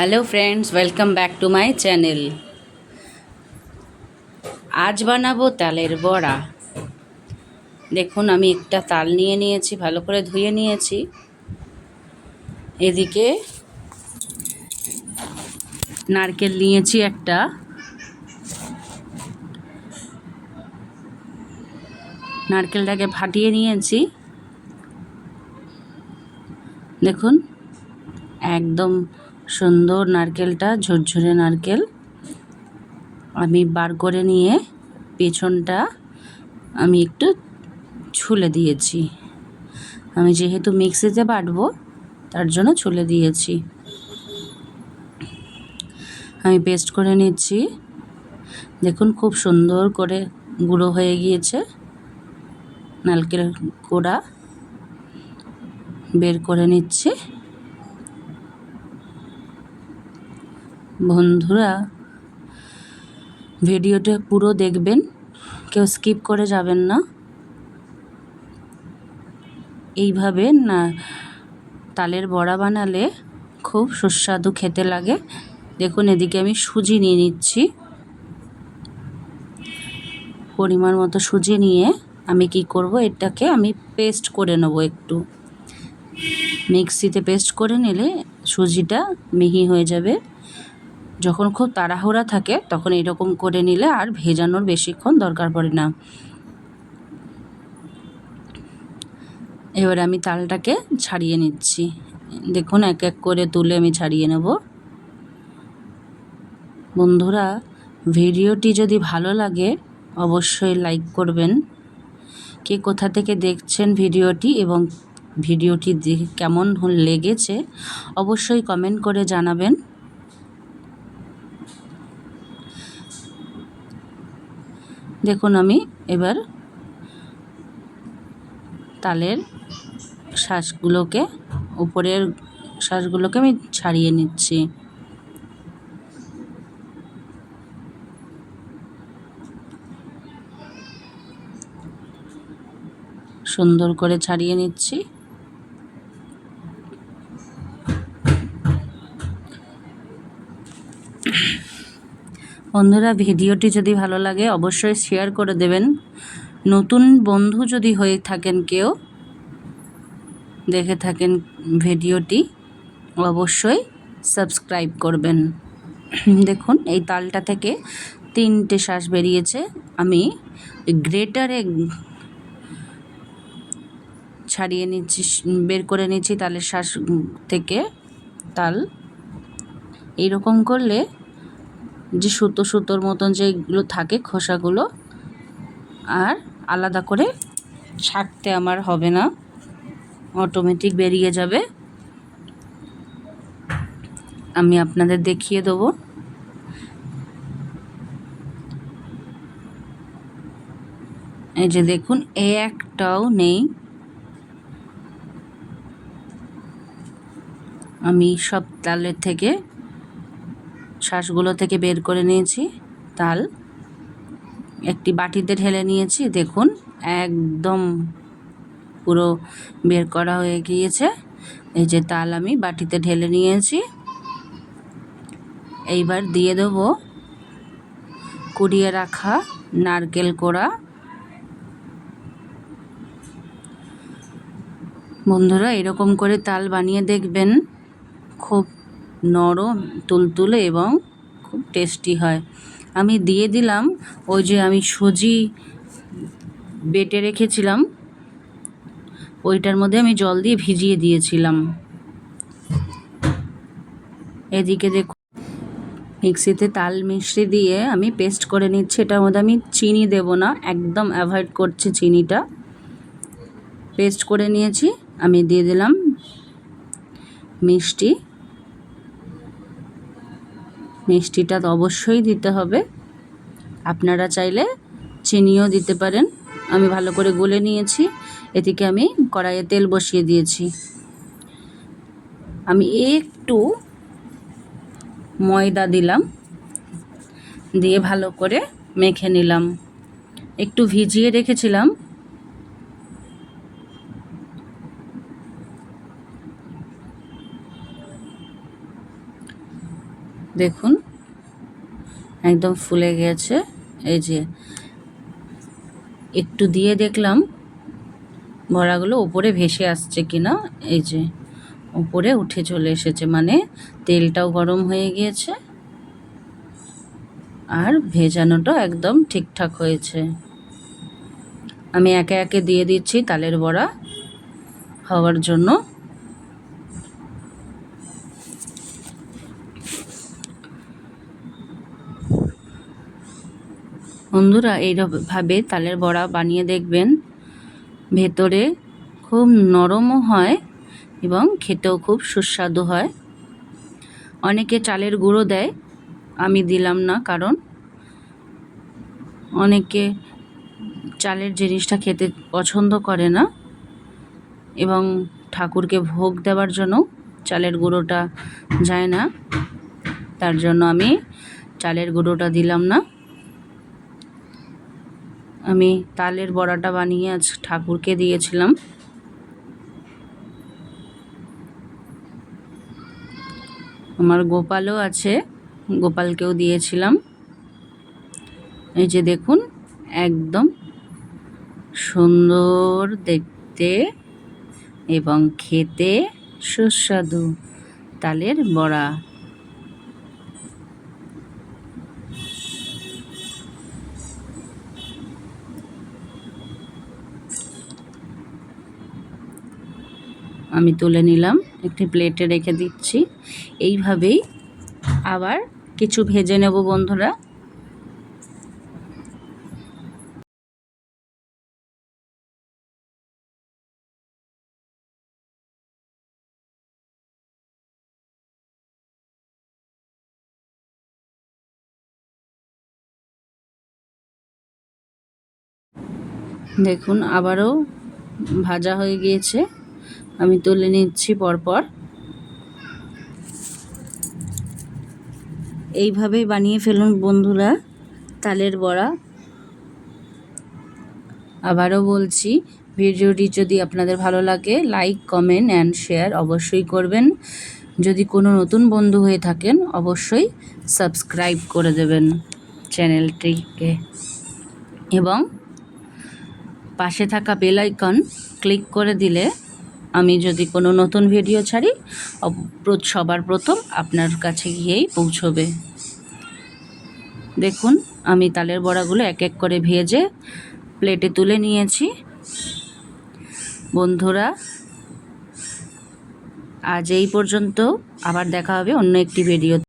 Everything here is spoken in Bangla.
Hello friends welcome back to my channel আজ বানাবো তালের বড়া। দেখুন, আমি একটা তাল নিয়ে নিয়েছি, ভালো করে ধুয়ে নিয়েছি। এদিকে নারকেল নিয়েছি একটা। নারকেলটাকে ফাটিয়ে নিয়েছি। দেখুন, একদম সুন্দর নারকেলটা, ঝরঝরে নারকেল। আমি বার করে নিয়ে পেছনটা আমি একটু ছুলে দিয়েছি। আমি যেহেতু মিক্সিতে বাটবো, তার জন্য ছুলে দিয়েছি। আমি পেস্ট করে নিচ্ছি। দেখুন খুব সুন্দর করে গুঁড়ো হয়ে গিয়েছে। নারকেল কোড়া বের করে নিচ্ছি। বন্ধুরা, ভিডিওটা পুরো দেখবেন, কেউ স্কিপ করে যাবেন না। এইভাবে না, তালের বড়া বানালে খুব সুস্বাদু খেতে লাগে। দেখুন, এদিকে আমি সুজি নিয়ে নিচ্ছি। পরিমাণ মতো সুজি নিয়ে আমি কি করব, এটাকে আমি পেস্ট করে নেব একটু। মিক্সিতে পেস্ট করে নিলে সুজিটা মিহি হয়ে যাবে। যখন খুব তাড়াহুড়া থাকে, তখন এরকম করে নিলে আর ভেজানোর বেশিক্ষণ দরকার পড়ে না। এবার আমি তালটাকে ছাড়িয়ে নিচ্ছি। দেখুন, এক এক করে তুলে আমি ছাড়িয়ে নেব। বন্ধুরা, ভিডিওটি যদি ভালো লাগে, অবশ্যই লাইক করবেন। কে কোথা থেকে দেখছেন ভিডিওটি এবং ভিডিওটি কেমন লেগেছে, অবশ্যই কমেন্ট করে জানাবেন। দেখুন আমি এবার তালের শ্বাসগুলোকে উপরের শ্বাসগুলোকে আমি ছাড়িয়ে নিচ্ছি। সুন্দর করে ছাড়িয়ে নিচ্ছি। বন্ধুরা, ভিডিওটি যদি ভালো লাগে, অবশ্যই শেয়ার করে দেবেন। নতুন বন্ধু যদি হয়ে থাকেন কেউ, দেখে থাকেন ভিডিওটি, অবশ্যই সাবস্ক্রাইব করবেন। দেখুন, এই তালটা থেকে তিনটে শ্বাস বেরিয়েছে। আমি গ্রেটারে ছাড়িয়ে নিচ্ছি, বের করে নিচ্ছি তালের শ্বাস থেকে, তাল। এইরকম করলে যে সুতো সুতোর মতন যেগুলো থাকে খোসাগুলো, আর আলাদা করে ছাড়তে আমার হবে না। অটোমেটিক বেরিয়ে যাবে। আমি আপনাদের দেখিয়ে দেবো। এই যে দেখুন, এ একটাও নেই। আমি সব তালের থেকে শ্বাসগুলো থেকে বের করে নিয়েছি, তাল। একটি বাটিতে ঢেলে নিয়েছি, দেখুন, একদম পুরো বের করা হয়ে গিয়েছে। এই যে তাল আমি বাটিতে ঢেলে নিয়েছি। এইবার দিয়ে দেব কুড়িয়ে রাখা নারকেল কোড়া। বন্ধুরা, এরকম করে তাল বানিয়ে দেখবেন, খুব নরম, তুলতুলে এবং খুব টেস্টি হয়। আমি দিয়ে দিলাম ওই যে আমি সুজি বেটে রেখেছিলাম, ওইটার মধ্যে আমি জল দিয়ে ভিজিয়ে দিয়েছিলাম। এদিকে দেখুন, মিক্সিতে তাল মিষ্টি দিয়ে আমি পেস্ট করে নিচ্ছি। এটার মধ্যে আমি চিনি দেব না, একদম অ্যাভয়েড করছি চিনিটা। পেস্ট করে নিয়েছি, আমি দিয়ে দিলাম মিষ্টি। মিষ্টিটা তো অবশ্যই দিতে হবে। আপনারা চাইলে চিনিও দিতে পারেন। আমি ভালো করে গলে নিয়েছি। এদিকে আমি কড়াইয়ে তেল বসিয়ে দিয়েছি। আমি একটু ময়দা দিলাম। দিয়ে ভালো করে মেখে নিলাম। একটু ভিজিয়ে রেখেছিলাম। দেখুন। একদম ফুলে গেছে। এই যে একটু দিয়ে দেখলাম, বড়াগুলো ওপরে ভেসে আসছে কিনা। এই যে ওপরে উঠে চলে এসেছে মানে তেলটাও গরম হয়ে গিয়েছে। আর ভেজানোটা একদম ঠিকঠাক হয়েছে। আমি একে একে দিয়ে দিচ্ছি তালের বড়া হওয়ার জন্য। বন্ধুরা এইভাবে তালের বড়া বানিয়ে দেখবেন। ভেতরে খুব নরমও হয় এবং খেতেও খুব সুস্বাদু হয়। অনেকে চালের গুঁড়ো দেয়, আমি দিলাম না কারণ অনেকে চালের জিনিসটা খেতে পছন্দ করে না এবং ঠাকুরকে ভোগ দেওয়ার জন্য চালের গুঁড়োটা যায় না। তার জন্য আমি চালের গুঁড়োটা দিলাম না। আমি তালের বড়াটা বানিয়ে আজ ঠাকুরকে দিয়েছিলাম। আমার গোপালও আছে, গোপালকেও দিয়েছিলাম। এই যে দেখুন, একদম সুন্দর দেখতে এবং খেতে সুস্বাদু তালের বড়া। আমি তুলে নিলাম, একটি প্লেটে রেখে দিচ্ছি। এইভাবেই আবার কিছু ভেজে নেব বন্ধুরা। দেখুন, আবারও ভাজা হয়ে গিয়েছে। আমি তুলে নিচ্ছি পরপর। এইভাবেই বানিয়ে ফেলুন বন্ধুরা, তালের বড়া। আবারও বলছি, ভিডিওটি যদি আপনাদের ভালো লাগে লাইক কমেন্ট অ্যান্ড শেয়ার অবশ্যই করবেন। যদি কোনো নতুন বন্ধু হয়ে থাকেন, অবশ্যই সাবস্ক্রাইব করে দেবেন চ্যানেলটিকে। এবং পাশে থাকা বেল আইকন ক্লিক করে দিলে আমি যদি কোনো নতুন ভিডিও ছাড়ি সবার প্রথম আপনার কাছে গিয়েই পৌঁছবে। দেখুন, আমি তালের বড়াগুলো এক এক করে ভেজে প্লেটে তুলে নিয়েছি। বন্ধুরা, আজ এই পর্যন্ত আবার দেখা হবে অন্য একটি ভিডিও